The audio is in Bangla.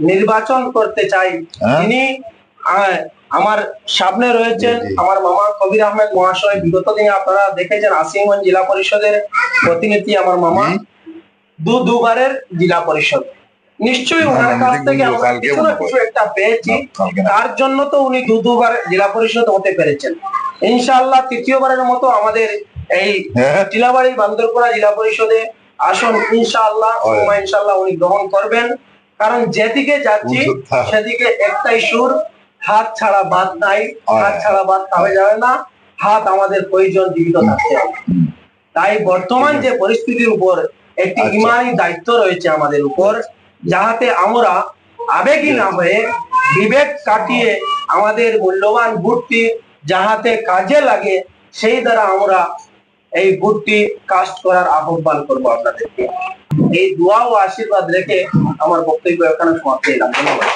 নির্বাচন করতে চাই। হ্যাঁ? তিনি আমার সামনে রয়েছেন। আমার মামা কবির আহমেদ মহাশয়। বিগত দিনে আপনারা দেখেছেন আসিমগঞ্জ জেলা পরিষদের প্রতিনিধি আমার মামা। দু দুবারের জেলা পরিষদ। নিশ্চয়ই ওনার কাছ থেকে আমরা কিছু না কিছু একটা পেয়েছি। তার জন্য তো উনি দু দুবার জেলা পরিষদ হতে পেরেছেন। ইনশাআল্লাহ তৃতীয়বারের মতো আমাদের এই হ্যাঁ? টিলাবাড়ি বান্দরপুরা জেলা পরিষদে আসন। ইনশাআল্লাহ হয়। ইনশাআল্লাহ উনি গ্রহণ করবেন। কারণ যেদিকে যাচ্ছি সেদিকে একটাই সুর হাত ছাড়া বাদ নাই হাত ছাড়া বাদ খাওয়া যাবে না হাত আমাদের প্রয়োজন জীবিত থাকতে হবে। তাই বর্তমান যে পরিস্থিতির উপর একটি আচ্ছা। ইমানি দায়িত্ব রয়েছে আমাদের উপর যাহাতে আমরা আবেগী না হয়ে বিবেক কাটিয়ে আমাদের মূল্যবান ভোটটি যাহাতে কাজে লাগে সেই দ্বারা আমরা এই ভোটটি কাস্ট করার আহ্বান করব আপনাদেরকে। এই দোয়া ও আশীর্বাদ রেখে আমার বক্তব্য এখানে সমাপ্ত এলাম ধন্যবাদ।